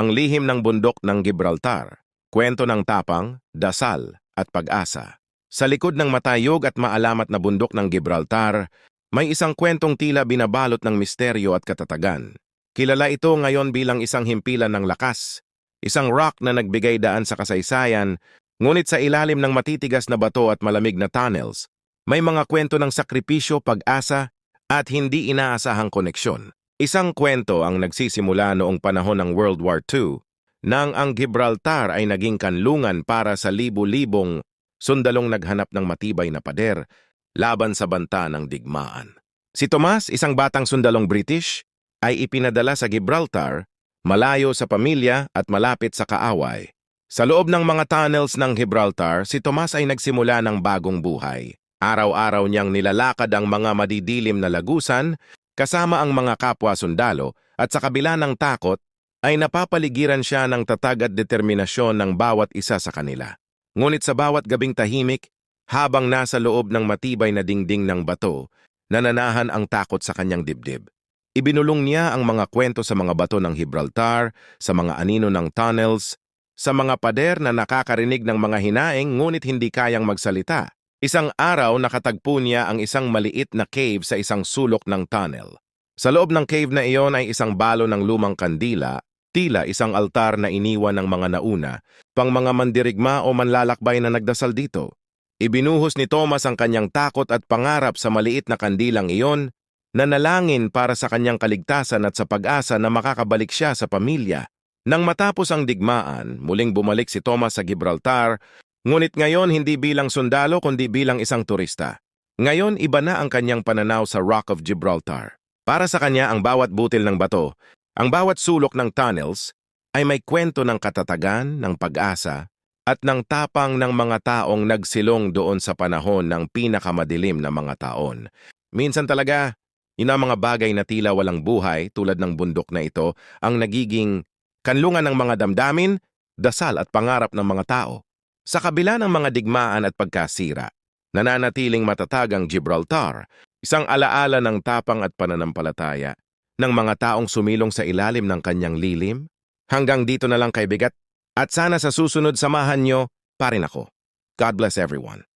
ang lihim ng bundok ng Gibraltar, kwento ng tapang, dasal, at pag-asa. Sa likod ng matayog at maalamat na bundok ng Gibraltar, may isang kwentong tila binabalot ng misteryo at katatagan. Kilala ito ngayon bilang isang himpilan ng lakas, isang rock na nagbigay daan sa kasaysayan, ngunit sa ilalim ng matitigas na bato at malamig na tunnels, may mga kwento ng sakripisyo, pag-asa, at hindi inaasahang koneksyon. Isang kwento ang nagsisimula noong panahon ng World War II, nang ang Gibraltar ay naging kanlungan para sa libu-libong sundalong naghanap ng matibay na pader laban sa banta ng digmaan. Si Tomas, isang batang sundalong British, ay ipinadala sa Gibraltar, malayo sa pamilya at malapit sa kaaway. Sa loob ng mga tunnels ng Gibraltar, si Tomas ay nagsimula ng bagong buhay. Araw-araw niyang nilalakad ang mga madidilim na lagusan kasama ang mga kapwa sundalo at sa kabila ng takot ay napapaligiran siya ng tatag at determinasyon ng bawat isa sa kanila. Ngunit sa bawat gabing tahimik, habang nasa loob ng matibay na dingding ng bato, nananahan ang takot sa kanyang dibdib. Ibinulong niya ang mga kwento sa mga bato ng Gibraltar, sa mga anino ng tunnels, sa mga pader na nakakarinig ng mga hinaing ngunit hindi kayang magsalita. Isang araw nakatagpo niya ang isang maliit na cave sa isang sulok ng tunnel. Sa loob ng cave na iyon ay isang balo ng lumang kandila, tila isang altar na iniwan ng mga nauna, pang mga mandirigma o manlalakbay na nagdasal dito. Ibinuhos ni Thomas ang kanyang takot at pangarap sa maliit na kandilang iyon, nanalangin para sa kanyang kaligtasan at sa pag-asa na makakabalik siya sa pamilya. Nang matapos ang digmaan, muling bumalik si Thomas sa Gibraltar, ngunit ngayon hindi bilang sundalo kundi bilang isang turista. Ngayon iba na ang kanyang pananaw sa Rock of Gibraltar. Para sa kanya ang bawat butil ng bato, ang bawat sulok ng tunnels, ay may kwento ng katatagan, ng pag-asa, at ng tapang ng mga taong nagsilong doon sa panahon ng pinakamadilim na mga taon. Minsan talaga, ang mga bagay na tila walang buhay tulad ng bundok na ito ang nagiging kanlungan ng mga damdamin, dasal at pangarap ng mga tao. Sa kabila ng mga digmaan at pagkasira, nananatiling matatag ang Gibraltar, isang alaala ng tapang at pananampalataya ng mga taong sumilong sa ilalim ng kanyang lilim. Hanggang dito na lang kaibigat at sana sa susunod samahan nyo pa rin ako. God bless everyone.